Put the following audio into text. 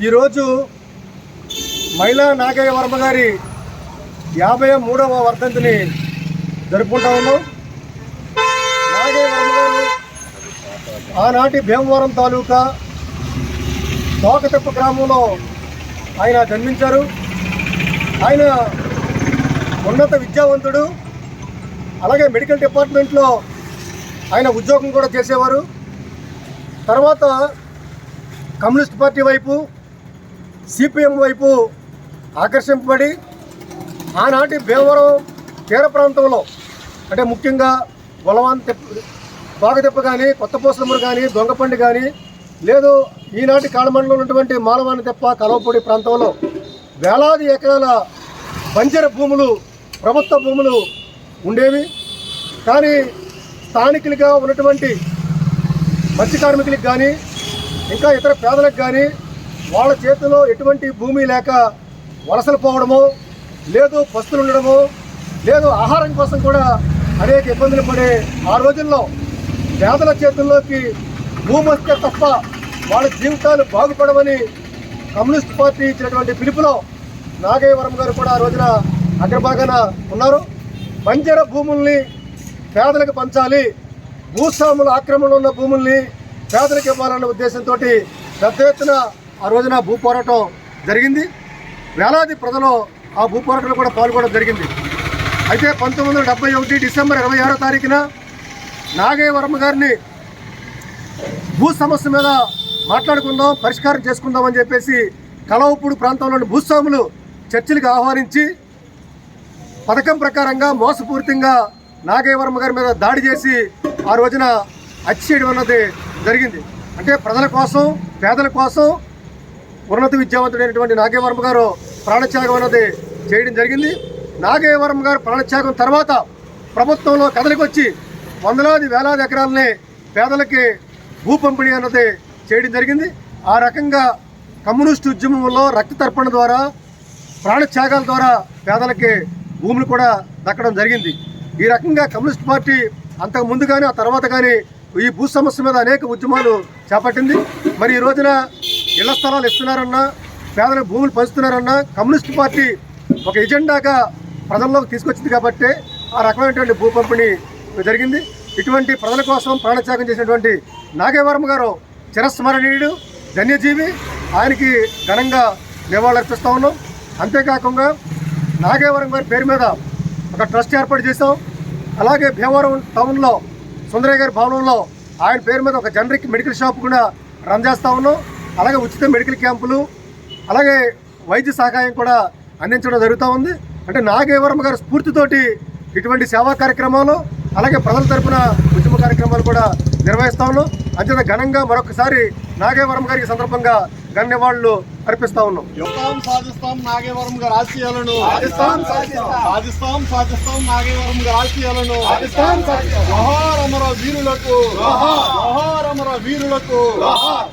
ఈరోజు మహిళా నాగయ్య వర్మ గారి యాభై మూడవ వర్ధంతిని జరుపుకుంటా ఉన్నాం. నాగయ్య వర్మ గారు ఆనాటి భీమవరం తాలూకా తోకతెప్ప గ్రామంలో ఆయన జన్మించారు. ఆయన ఉన్నత విద్యావంతుడు. అలాగే మెడికల్ డిపార్ట్మెంట్లో ఆయన ఉద్యోగం కూడా చేసేవారు. తర్వాత కమ్యూనిస్ట్ పార్టీ వైపు సిపిఎం వైపు ఆకర్షింపబడి ఆనాటి భీమవరం తీర ప్రాంతంలో అంటే ముఖ్యంగా గొలవాన్ తెప్ప బాగదెప్ప కానీ కొత్తపోసలమూరు కానీ దొంగపండి కానీ లేదు ఈనాటి కాలమండలో ఉన్నటువంటి మాలవాణి తెప్ప కలవపూడి ప్రాంతంలో వేలాది ఎకరాల బంజర భూములు ప్రభుత్వ భూములు ఉండేవి. కానీ స్థానికులుగా ఉన్నటువంటి మత్స్య కార్మికులకు కానీ ఇంకా ఇతర పేదలకు కానీ వాళ్ళ చేతిలో ఎటువంటి భూమి లేక వలసలు పోవడమో లేదు పస్తులు ఉండడమో లేదు ఆహారం కోసం కూడా అనేక ఇబ్బందులు పడే ఆ రోజుల్లో పేదల చేతుల్లోకి భూమి వస్తే తప్ప వాళ్ళ జీవితాలు బాగుపడమని కమ్యూనిస్ట్ పార్టీ ఇచ్చినటువంటి పిలుపులో నాగేవరం గారు కూడా ఆ రోజున అగ్రభాగాన ఉన్నారు. బంజర భూముల్ని పేదలకు పంచాలి భూస్వాముల ఆక్రమణలో ఉన్న భూముల్ని పేదలకు ఇవ్వాలన్న ఉద్దేశంతో పెద్ద ఎత్తున ఆ రోజున భూ పోరాటం జరిగింది. వేలాది ప్రజలు ఆ భూ పోరాటంలో కూడా పాల్గొనడం జరిగింది. అయితే పంతొమ్మిది వందల ఒకటి డిసెంబర్ ఇరవై ఆరో తారీఖున నాగేవరమ్మ గారిని భూ సమస్య మీద మాట్లాడుకుందాం పరిష్కారం చేసుకుందాం అని చెప్పేసి కలవపూడి ప్రాంతంలోని భూస్వాములు చర్చలకు ఆహ్వానించి పథకం ప్రకారంగా మోసపూరితంగా నాగేవర్మ గారి మీద దాడి చేసి ఆ రోజున హత్య చేయడం అన్నది జరిగింది. అంటే ప్రజల కోసం పేదల కోసం ఉన్నత విద్యావంతుడైనటువంటి నాగేవర్మ గారు ప్రాణత్యాగం అన్నది చేయడం జరిగింది. నాగేవర్మ గారు ప్రాణత్యాగం తర్వాత ప్రభుత్వంలో కదలికొచ్చి వచ్చి వందలాది వేలాది ఎకరాలని పేదలకి భూ పంపిణీ అన్నది చేయడం జరిగింది. ఆ రకంగా కమ్యూనిస్ట్ ఉద్యమంలో రక్త తర్పణ ద్వారా ప్రాణత్యాగాల ద్వారా పేదలకి భూములు కూడా దక్కడం జరిగింది. ఈ రకంగా కమ్యూనిస్ట్ పార్టీ అంతకు ముందు కానీ ఆ తర్వాత కానీ ఈ భూ సమస్య మీద అనేక ఉద్యమాలు చేపట్టింది. మరి ఈ రోజున ఇళ్ళ స్థలాలు ఇస్తున్నారన్నా పేదలకు భూములు పంచుతున్నారన్నా కమ్యూనిస్ట్ పార్టీ ఒక ఎజెండాగా ప్రజల్లోకి తీసుకొచ్చింది కాబట్టి ఆ రకమైనటువంటి భూ పంపిణీ జరిగింది. ఇటువంటి ప్రజల కోసం ప్రాణత్యాగం చేసినటువంటి నాగేవరం గారు చిరస్మరణీయుడు ధన్యజీవి. ఆయనకి ఘనంగా నివాళులర్పిస్తూ ఉన్నాం. అంతేకాకుండా నాగేవరం గారి పేరు మీద ఒక ట్రస్ట్ ఏర్పాటు చేసాం అలాగే భీమవరం టౌన్లో సుందరయ్య గారి భవనంలో ఆయన పేరు మీద ఒక జనరిక్ మెడికల్ షాప్ కూడా రన్ చేస్తూ ఉన్నాం. అలాగే ఉచిత మెడికల్ క్యాంపులు అలాగే వైద్య సహాయం కూడా అందించడం జరుగుతూ ఉంది. అంటే నాగేవరం గారి స్ఫూర్తితోటి ఇటువంటి సేవా కార్యక్రమాలు అలాగే ప్రజల తరపున ఉద్యమ కార్యక్రమాలు కూడా నిర్వహిస్తా ఉన్నాం. అంతేత ఘనంగా మరొకసారి నాగేవరం గారికి సందర్భంగా నివాళులు అర్పిస్తా ఉన్నాం సాధిస్తాం సాధిస్తాం నాగేవరం గారి ఆశయాలను సాధిస్తాం, సాధిస్తాం. సాధిస్తాం సాధిస్తాం నాగేవరం గారి ఆశయాలను సాధిస్తాం, సాధిస్తాం. జోహార్ అమర వీరులకు జోహార్. జోహార్ అమర వీరులకు జోహార్.